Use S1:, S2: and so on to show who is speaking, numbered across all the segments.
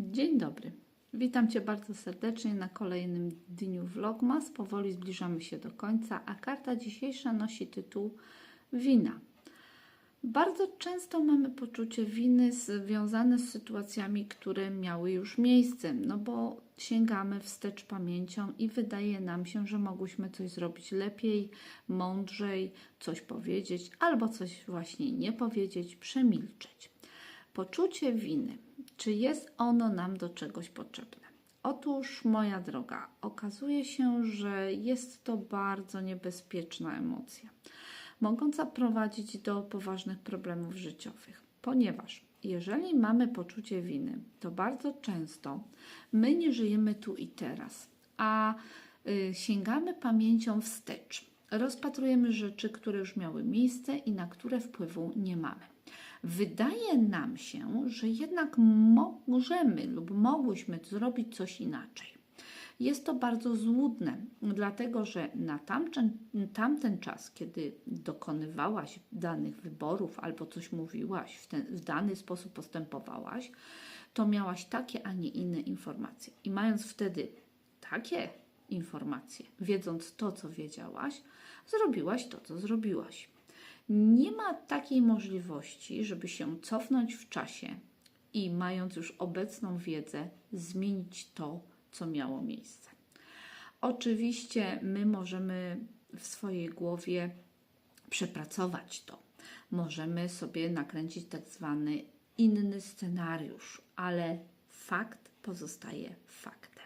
S1: Dzień dobry. Witam Cię bardzo serdecznie na kolejnym dniu Vlogmas. Powoli zbliżamy się do końca, a karta dzisiejsza nosi tytuł Wina. Bardzo często mamy poczucie winy związane z sytuacjami, które miały już miejsce, no bo sięgamy wstecz pamięcią i wydaje nam się, że mogłyśmy coś zrobić lepiej, mądrzej, coś powiedzieć albo coś właśnie nie powiedzieć, przemilczeć. Poczucie winy. Czy jest ono nam do czegoś potrzebne? Otóż, moja droga, okazuje się, że jest to bardzo niebezpieczna emocja, mogąca prowadzić do poważnych problemów życiowych, ponieważ jeżeli mamy poczucie winy, to bardzo często my nie żyjemy tu i teraz, a y, sięgamy pamięcią wstecz. Rozpatrujemy rzeczy, które już miały miejsce i na które wpływu nie mamy. Wydaje nam się, że jednak możemy lub mogłyśmy zrobić coś inaczej. Jest to bardzo złudne, dlatego że na tamten, tamten czas, kiedy dokonywałaś danych wyborów albo coś mówiłaś, w, ten, w dany sposób postępowałaś, to miałaś takie, a nie inne informacje. I mając wtedy takie informacje, wiedząc to, co wiedziałaś, zrobiłaś to, co zrobiłaś. Nie ma takiej możliwości, żeby się cofnąć w czasie i mając już obecną wiedzę, zmienić to, co miało miejsce. Oczywiście my możemy w swojej głowie przepracować to. Możemy sobie nakręcić tak zwany inny scenariusz, ale fakt pozostaje faktem.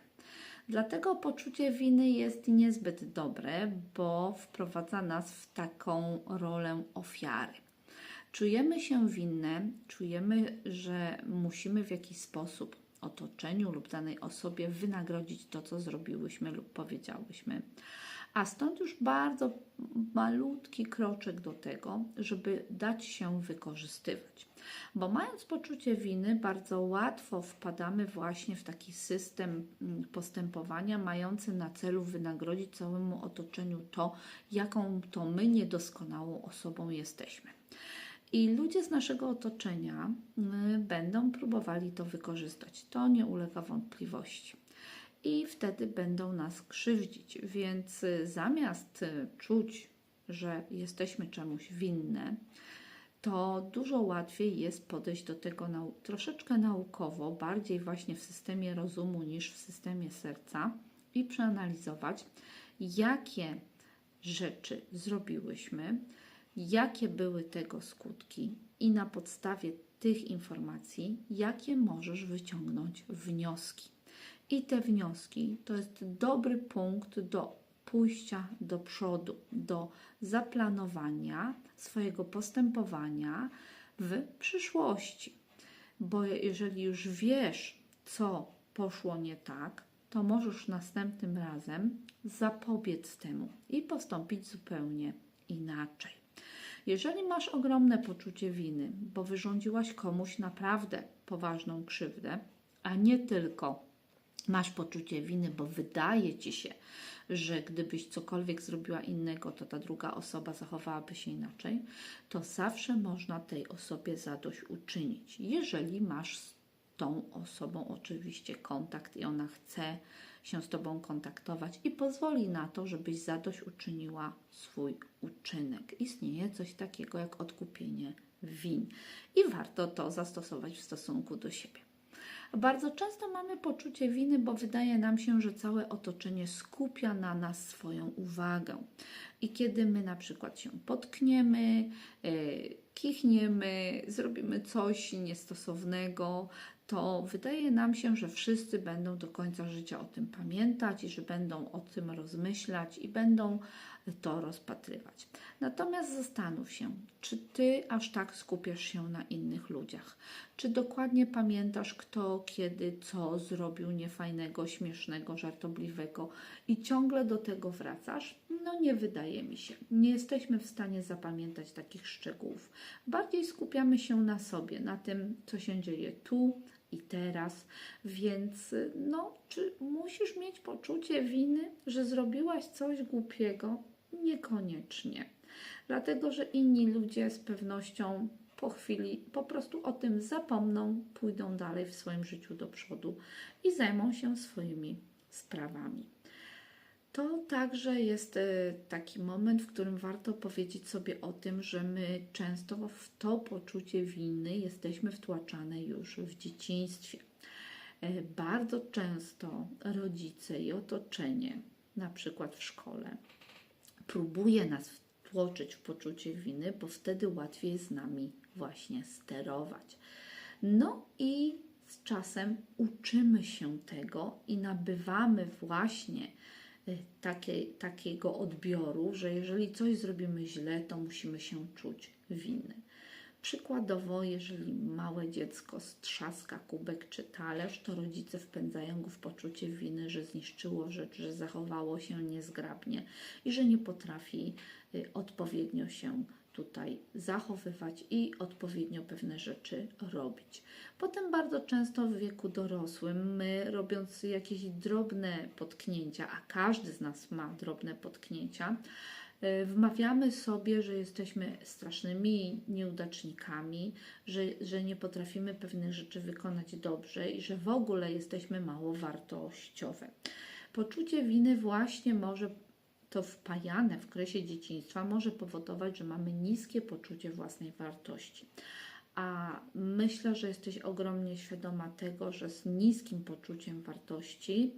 S1: Dlatego poczucie winy jest niezbyt dobre, bo wprowadza nas w taką rolę ofiary. Czujemy się winne, czujemy, że musimy w jakiś sposób otoczeniu lub danej osobie wynagrodzić to, co zrobiłyśmy lub powiedziałyśmy. A stąd już bardzo malutki kroczek do tego, żeby dać się wykorzystywać. Bo mając poczucie winy, bardzo łatwo wpadamy właśnie w taki system mm, postępowania, mający na celu wynagrodzić całemu otoczeniu to, jaką to my niedoskonałą osobą jesteśmy. I ludzie z naszego otoczenia y, będą próbowali to wykorzystać. To nie ulega wątpliwości. I wtedy będą nas krzywdzić. Więc y, zamiast y, czuć, że jesteśmy czemuś winne, to dużo łatwiej jest podejść do tego nau troszeczkę naukowo, bardziej właśnie w systemie rozumu niż w systemie serca i przeanalizować, jakie rzeczy zrobiłyśmy, jakie były tego skutki i na podstawie tych informacji, jakie możesz wyciągnąć wnioski. I te wnioski to jest dobry punkt do pójścia do przodu, do zaplanowania swojego postępowania w przyszłości. Bo jeżeli już wiesz, co poszło nie tak, to możesz następnym razem zapobiec temu i postąpić zupełnie inaczej. Jeżeli masz ogromne poczucie winy, bo wyrządziłaś komuś naprawdę poważną krzywdę, a nie tylko masz poczucie winy, bo wydaje ci się, że gdybyś cokolwiek zrobiła innego, to ta druga osoba zachowałaby się inaczej, to zawsze można tej osobie zadośćuczynić, jeżeli masz z tą osobą oczywiście kontakt i ona chce się z Tobą kontaktować i pozwoli na to, żebyś zadośćuczyniła swój uczynek. Istnieje coś takiego jak odkupienie win i warto to zastosować w stosunku do siebie. Bardzo często mamy poczucie winy, bo wydaje nam się, że całe otoczenie skupia na nas swoją uwagę. I kiedy my na przykład się potkniemy, kichniemy, zrobimy coś niestosownego, to wydaje nam się, że wszyscy będą do końca życia o tym pamiętać i że będą o tym rozmyślać i będą to rozpatrywać. Natomiast zastanów się, czy ty aż tak skupiasz się na innych ludziach? Czy dokładnie pamiętasz, kto, kiedy, co zrobił niefajnego, śmiesznego, żartobliwego i ciągle do tego wracasz? No nie wydaje mi się. Nie jesteśmy w stanie zapamiętać takich szczegółów. Bardziej skupiamy się na sobie, na tym, co się dzieje tu, i teraz. Więc no, czy musisz mieć poczucie winy, że zrobiłaś coś głupiego? Niekoniecznie. Dlatego, że inni ludzie z pewnością po chwili po prostu o tym zapomną, pójdą dalej w swoim życiu do przodu i zajmą się swoimi sprawami. To także jest e, taki moment, w którym warto powiedzieć sobie o tym, że my często w to poczucie winy jesteśmy wtłaczane już w dzieciństwie. E, Bardzo często rodzice i otoczenie, na przykład w szkole, próbuje nas wtłoczyć w poczucie winy, bo wtedy łatwiej z nami właśnie sterować. No i z czasem uczymy się tego i nabywamy właśnie y, takie, takiego odbioru, że jeżeli coś zrobimy źle, to musimy się czuć winny. Przykładowo, jeżeli małe dziecko strzaska kubek czy talerz, to rodzice wpędzają go w poczucie winy, że zniszczyło rzecz, że zachowało się niezgrabnie i że nie potrafi y, odpowiednio się tutaj zachowywać i odpowiednio pewne rzeczy robić. Potem bardzo często w wieku dorosłym, my robiąc jakieś drobne potknięcia, a każdy z nas ma drobne potknięcia, y, wmawiamy sobie, że jesteśmy strasznymi nieudacznikami, że, że nie potrafimy pewnych rzeczy wykonać dobrze i że w ogóle jesteśmy mało wartościowe. Poczucie winy właśnie może to wpajane w kresie dzieciństwa może powodować, że mamy niskie poczucie własnej wartości. A myślę, że jesteś ogromnie świadoma tego, że z niskim poczuciem wartości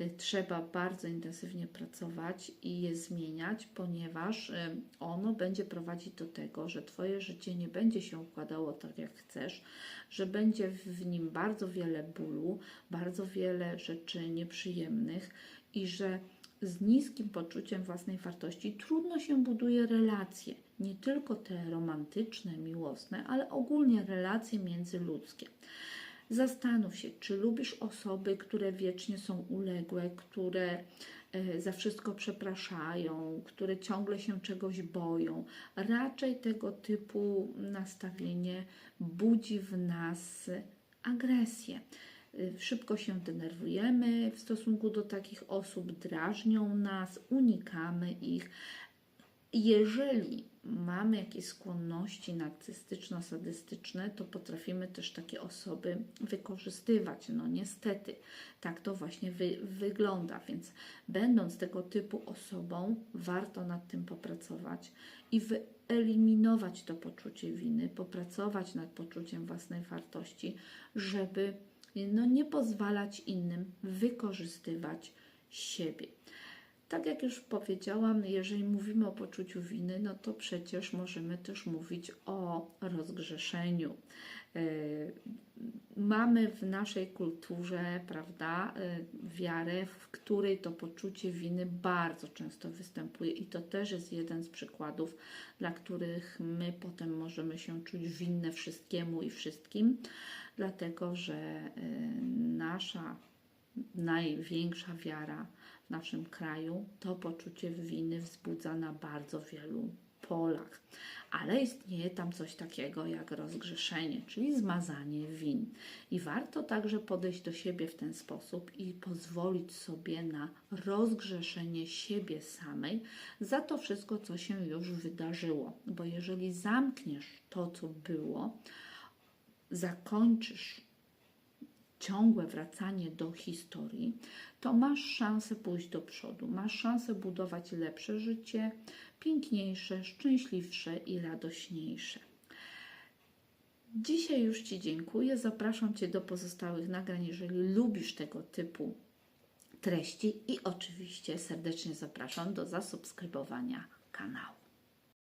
S1: y, trzeba bardzo intensywnie pracować i je zmieniać, ponieważ y, ono będzie prowadzić do tego, że Twoje życie nie będzie się układało tak, jak chcesz, że będzie w nim bardzo wiele bólu, bardzo wiele rzeczy nieprzyjemnych i że z niskim poczuciem własnej wartości trudno się buduje relacje, nie tylko te romantyczne, miłosne, ale ogólnie relacje międzyludzkie. Zastanów się, czy lubisz osoby, które wiecznie są uległe, które e, za wszystko przepraszają, które ciągle się czegoś boją. Raczej tego typu nastawienie budzi w nas agresję. Y, Szybko się denerwujemy w stosunku do takich osób, drażnią nas, unikamy ich. Jeżeli mamy jakieś skłonności narcystyczno-sadystyczne, to potrafimy też takie osoby wykorzystywać. No niestety, tak to właśnie wy, wygląda. Więc będąc tego typu osobą, warto nad tym popracować i wyeliminować to poczucie winy, popracować nad poczuciem własnej wartości, żeby no, nie pozwalać innym wykorzystywać siebie. Tak jak już powiedziałam, jeżeli mówimy o poczuciu winy, no to przecież możemy też mówić o rozgrzeszeniu. Yy, Mamy w naszej kulturze, prawda, yy, wiarę, w której to poczucie winy bardzo często występuje, i to też jest jeden z przykładów, dla których my potem możemy się czuć winne wszystkiemu i wszystkim, dlatego że yy, nasza największa wiara w naszym kraju to poczucie winy wzbudza na bardzo wielu polach. Ale istnieje tam coś takiego jak rozgrzeszenie, czyli zmazanie win. I warto także podejść do siebie w ten sposób i pozwolić sobie na rozgrzeszenie siebie samej za to wszystko, co się już wydarzyło. Bo jeżeli zamkniesz to, co było, zakończysz ciągłe wracanie do historii, to masz szansę pójść do przodu, masz szansę budować lepsze życie, piękniejsze, szczęśliwsze i radośniejsze. Dzisiaj już Ci dziękuję. Zapraszam Cię do pozostałych nagrań, jeżeli lubisz tego typu treści i oczywiście serdecznie zapraszam do zasubskrybowania kanału.